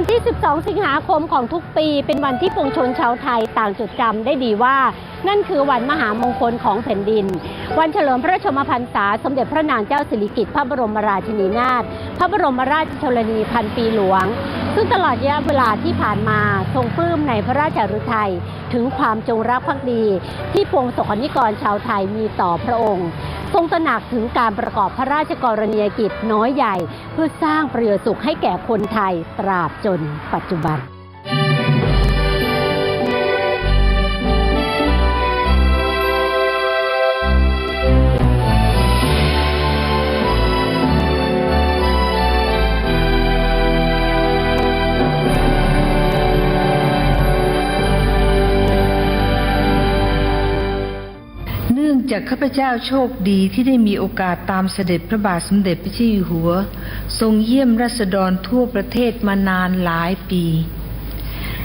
ันที่ 12 สิงหาคมของทุกปี เป็นวันที่ปวงชนชาวไทยต่างจดจำได้ดีว่า นั่นคือวันมหามงคลของแผ่นดิน วันเฉลิมพระชมพรรษา สมเด็จพระนางเจ้าสิริกิติ์พระบรมราชินีนาถพระบรมราชชนนีพันปีหลวง ซึ่งตลอดระยะเวลาที่ผ่านมาทรงปลื้มในพระราชฤทัยถึงความจงรักภักดี ที่ปวงศกนิกรชาวไทยมีต่อพระองค์ ทรงตระหนักถึงการประกอบพระราชกรณียกิจน้อยใหญ่ เพื่อสร้างประโยชน์สุขให้แก่คนไทยตราบจนปัจจุบัน ข้าพเจ้าโชคดีที่ได้มีโอกาสตามเสด็จพระบาทสมเด็จพระเจ้าอยู่หัว ทรงเยี่ยมราษฎรทั่วประเทศมานานหลายปี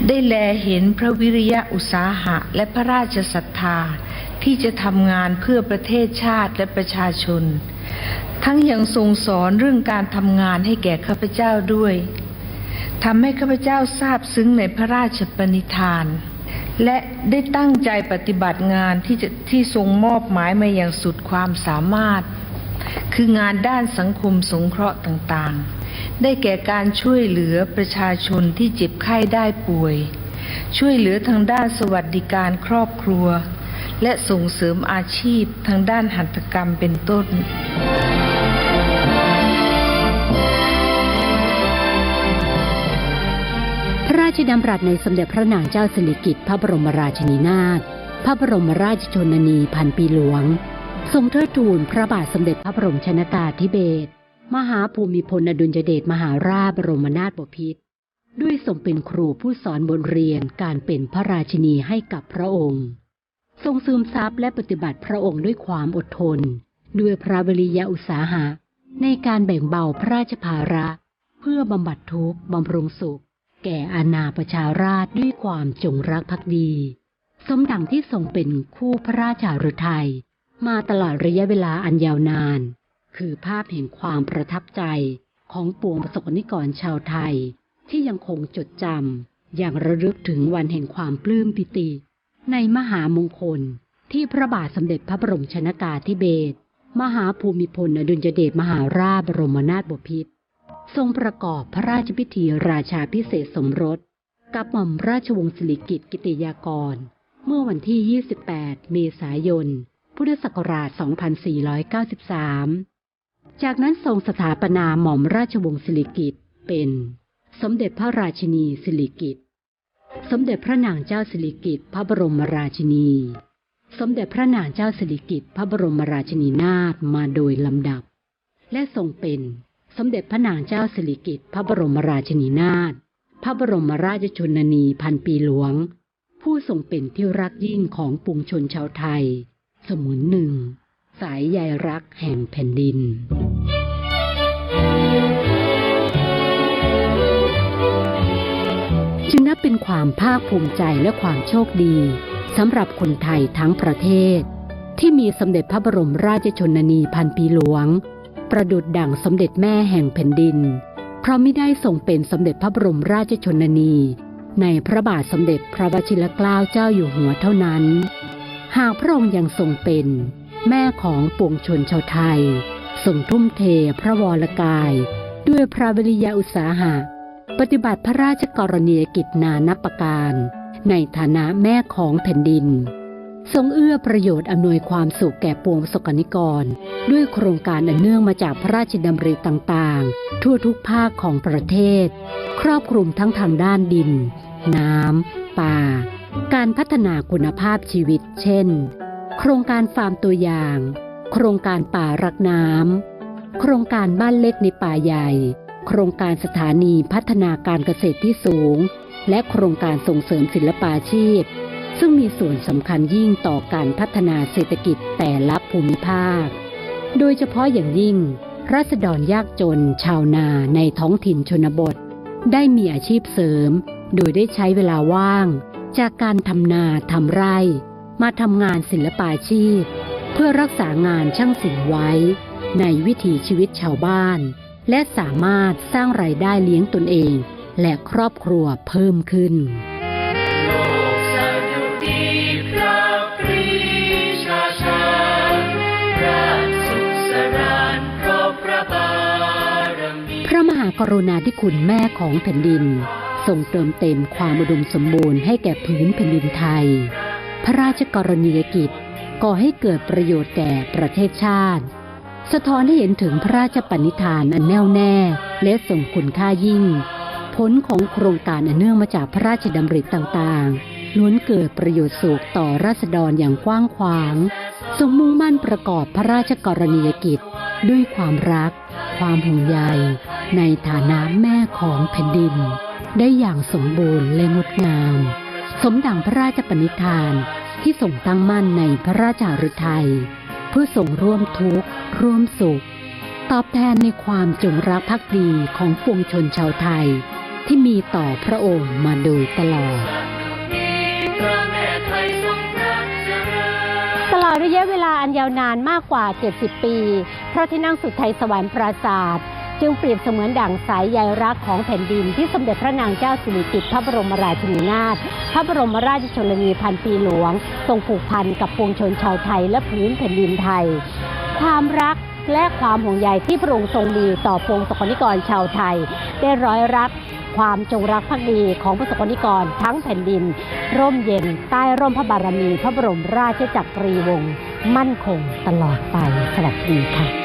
ได้แลเห็นพระวิริยะอุตสาหะและพระราชศรัทธาที่จะทำงานเพื่อประเทศชาติและประชาชน ทั้งยังทรงสอนเรื่องการทำงานให้แก่ข้าพเจ้าด้วยทำให้ข้าพเจ้าทราบซึ้งในพระราชปณิธาน และได้ตั้งใจปฏิบัติงานที่จะที่ทรงมอบหมายมาอย่างสุดความสามารถ คืองานด้านสังคมสงเคราะห์ต่างๆ ได้แก่การช่วยเหลือประชาชนที่เจ็บไข้ได้ป่วย ช่วยเหลือทางด้านสวัสดิการครอบครัว และส่งเสริมอาชีพทางด้านหัตถกรรมเป็นต้น ระราชดำรัสในสมเด็จพระนางเจ้าสิริกิติ์พระบรมราชินีนาถ พระบรมราชชนนีพันปีหลวง ทรงเทิดทูนพระบาทสมเด็จพระบรมชนากาธิเบศร มหาภูมิพลอดุลยเดชมหาราชบรมนาถบพิตร ด้วยทรงเป็นครูผู้สอนบทเรียนการเป็นพระราชินีให้กับพระองค์ ทรงซึมซับและปฏิบัติพระองค์ด้วยความอดทน ด้วยพระบริยาอุตสาหะ ในการแบ่งเบาพระราชภาระ เพื่อบำบัดทุกข์บำรุงสุข แก่อาณาประชาราชด้วยความจงรักภักดี สมดังที่ทรงเป็นคู่พระราชาฤทัยมาตลอดระยะเวลาอันยาวนาน คือภาพแห่งความประทับใจของปวงประสบนิกรชาวไทย ที่ยังคงจดจำอย่างระลึกถึงวันแห่งความปลื้มปิติ ในมหามงคลที่พระบาทสมเด็จพระบรมชนากาธิเบศรมหาภูมิพลอดุลยเดชมหาราชบรมนาถบพิตร ทรงประกอบพระราชพิธีราชาพิเศษสมรส กับหม่อมราชวงศ์สิริกิติ์กิติยากร เมื่อวันที่ 28 เมษายน พุทธศักราช 2493 จากนั้นทรงสถาปนาหม่อมราชวงศ์สิริกิติ์เป็น สมเด็จพระราชินีสิริกิติ์สมเด็จพระนางเจ้าสิริกิติ์พระบรมราชินี สมเด็จพระนางเจ้าสิริกิติ์พระบรมราชินีนาถมาโดยลำดับ และทรงเป็น สมเด็จพระนางเจ้าสิริกิติ์พระบรมราชินีนาถพระบรมราชชนนีพันปีหลวง ผู้ทรงเป็นที่รักยิ่งของปวงชนชาวไทย สมุนหนึ่ง สายใยรักแห่งแผ่นดินจึงนับเป็นความภาคภูมิใจและความโชคดีสำหรับคนไทยทั้งประเทศ ที่มีสมเด็จพระบรมราชชนนีพันปีหลวง ประดุดดั่งสมเด็จแม่แห่งแผ่นดิน เพราะไม่ได้ทรงเป็นสมเด็จพระบรมราชชนนี ในพระบาทสมเด็จพระวชิรเกล้าเจ้าอยู่หัวเท่านั้น หากพระองค์ยังทรงเป็น แม่ของปวงชนชาวไทยทรงทุ่มเทพระวรกาย ด้วยพระวิริยะอุตสาหะ ปฏิบัติพระราชกรณียกิจนานับประการ ในฐานะแม่ของแผ่นดิน ทรงเอื้อประโยชน์อำนวยความสุขแก่ปวงประสบกนิกร ด้วยโครงการอันเนื่องมาจากพระราชดำริต่างๆ ทั่วทุกภาคของประเทศ ครอบคลุมทั้งทางด้านดิน น้ำ ป่า การพัฒนาคุณภาพชีวิต เช่น โครงการฟาร์มตัวอย่าง โครงการป่ารักน้ำ โครงการบ้านเล็กในป่าใหญ่ โครงการสถานีพัฒนาการเกษตรที่สูง และโครงการส่งเสริมศิลปาชีพ ซึ่งมีส่วนสำคัญยิ่งต่อการพัฒนาเศรษฐกิจแต่ละภูมิภาค โดยเฉพาะอย่างยิ่งรัษฎรยากจนชาวนาในท้องถิ่นชนบท ได้มีอาชีพเสริม โดยได้ใช้เวลาว่าง จากการทำนาทำไร่ มาทำงานศิลปาชีพ เพื่อรักษางานช่างศิลป์ไว้ ในวิถีชีวิตชาวบ้าน และสามารถสร้างรายได้เลี้ยงตนเอง และครอบครัวเพิ่มขึ้น กรุณาธิคุณแม่ของแผ่นดินทรงเติมเต็มความอุดมสมบูรณ์ให้แก่พื้นแผ่นดินไทย พระราชกรณียกิจก่อให้เกิดประโยชน์แก่ประเทศชาติ สะท้อนให้เห็นถึงพระราชปณิธานอันแน่วแน่และทรงคุณค่ายิ่ง ผลของโครงการอันเนื่องมาจากพระราชดำริต่างๆล้วนเกิดประโยชน์สุขต่อราษฎรอย่างกว้างขวาง ทรงมุ่งมั่นประกอบพระราชกรณียกิจ ด้วยความรัก ความห่วงใย ในฐานะแม่ของแผ่นดิน ได้อย่างสมบูรณ์และงดงาม สมดังพระราชปณิธานที่ทรงตั้งมั่นในพระราชาฤทัยเพื่อส่งร่วมทุกข์ ร่วมสุข ตอบแทนในความจงรักภักดีของปวงชนชาวไทยที่มีต่อพระองค์มาโดยตลอด ตลอดระยะเวลาอันยาวนานมากกว่า 70 ปี พระที่นั่งสุดไทยสวรรค์ปราศาสตร์ จึงเปรียบเสมือนดั่งสายใยรักของแผ่นดินที่สมเด็จพระนางเจ้าสิริกิติ์พระบรมราชินีนาถพระบรมราชชนนีพันปีหลวง ทรงผูกพันกับปวงชนชาวไทยและพื้นแผ่นดินไทย ความรักและความห่วงใยที่พระองค์ทรงมีต่อปวงศกนิกรชาวไทย ได้ร้อยรัดความจงรักภักดีของประสบนิกรทั้งแผ่นดิน ร่มเย็นใต้ร่มพระบารมี พระบรมราชจักรีวงศ์มั่นคงตลอดไปสวัสดีค่ะ